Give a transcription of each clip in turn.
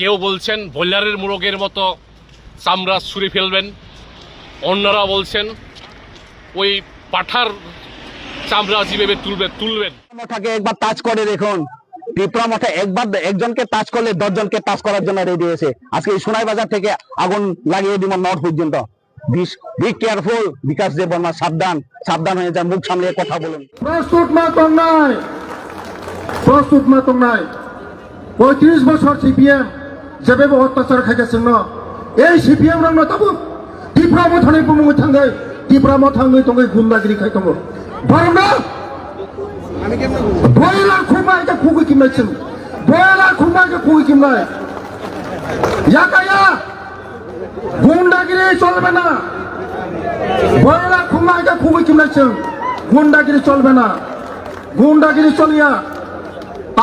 কেউ বলছেন বয়লারের মোরগের মতো চামড়া ছুঁড়ে ফেলবেন। অন্যরা বলছেন ওই পাঠার চামড়া যেভাবে তুলবে তুলবেন। একবার টাচ করে দেখুন। পিঁপড়া মঠা একবার একজনকে টাচ করলে দশজনকে টাচ করার জন্য রেডি হয়েছে। আজকে এই সোনাই বাজার থেকে আগুন লাগিয়ে দিব নর্থ পর্যন্ত। বি কেয়ারফুল বিকাশ দেব বর্মা সাবধান। সাবধান হয়ে যান মুখ সামলে কথা বলুন। প্রস্তুত মাতম নাই। প্রস্তুত মাতম নাই। পঁয়ত্রিশ বছর সিপিএম। যেভাবে অত্যাচার খাইতেছেন না। এই সিপিএম রং তাবো ত্রিপুরা মথানে বুমু থাঙ্গে ত্রিপুরা মথাঙ্গে তঙ্গে গুন্দাগিরি খাইতঙ্গ বরং না! বয়লার খুমা এটা খুবই কিমাইছেন বয়লার খুমা এটা খুবই কিমাই ইয়াকায়া গুন্ডাগিরি চলবে না। বয়লার খুমা এটা খুবই কিমাইছেন গুন্ডাগিরি চলবে না। গুন্ডাগিরি চলিয়া।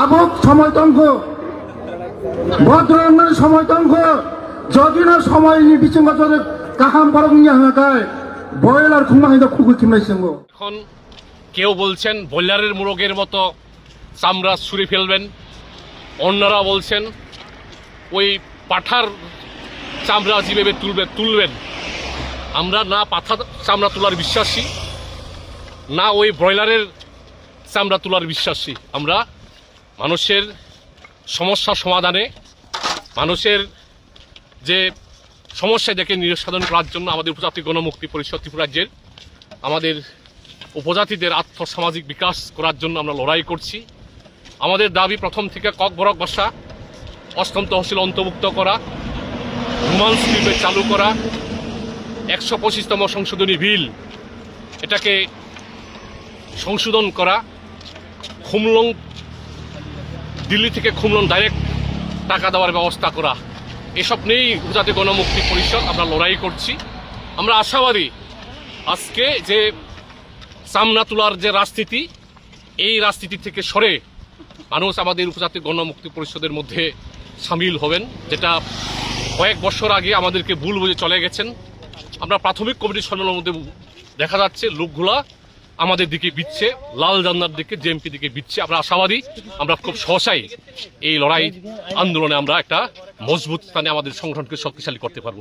আবক সময়তঙ্ক ভদ্ররঙ্গের সময়তঙ্ক যদি না সময় বাজারে কাহাম হাঁকায় বয়লার খুবই কিমাইছেন গো এখন কেউ বলছেন বয়লারের মোরগের মতো চামড়া ছুঁড়ে ফেলবেন। অন্যরা বলছেন ওই পাঠার চামড়া যেভাবে তুলবে, তুলবেন। আমরা না পাঠার চামড়া তোলার বিশ্বাসী, না ওই ব্রয়লারের চামড়া তোলার বিশ্বাসী। আমরা মানুষের সমস্যা সমাধানে মানুষের যে সমস্যা দেখে নিরসাধন করার জন্য আমাদের উপজাতি গণমুক্তি পরিষদ ত্রিপুরা রাজ্যের, আমাদের উপজাতিদের আর্থসামাজিক বিকাশ করার জন্য আমরা লড়াই করছি। আমাদের দাবি প্রথম থেকে ককবরক ভাষা অষ্টম তহসিল অন্তর্ভুক্ত করা রোমান স্ক্রিপ্টে চালু করা, একশো পঁচিশতম সংশোধনী বিল, এটাকে সংশোধন করা, খুমলং দিল্লি থেকে খুমলং ডাইরেক্ট টাকা দেওয়ার ব্যবস্থা করা। এসব নিয়েই উপজাতি গণমুক্তি পরিষদ, আমরা লড়াই করছি। আমরা আশাবাদী আজকে যে সামনা তোলার যে রাজনীতি, এই রাজনীতি থেকে সরে মানুষ আমাদের উপজাতি গণমুক্তি পরিষদের মধ্যে সামিল হবেন, যেটা কয়েক বছর আগে আমাদেরকে ভুল বুঝে চলে গেছেন। আমরা প্রাথমিক কমিটি সম্মেলনের মধ্যে দেখা যাচ্ছে, লোকগুলা আমাদের দিকে বিচ্ছে, লাল জান্নার দিকে জেএমপি দিকে বিচ্ছে। আমরা আশাবাদী, আমরা খুব সহসাই এই লড়াই আন্দোলনে আমরা একটা মজবুত স্থানে আমাদের সংগঠনকে শক্তিশালী করতে পারব।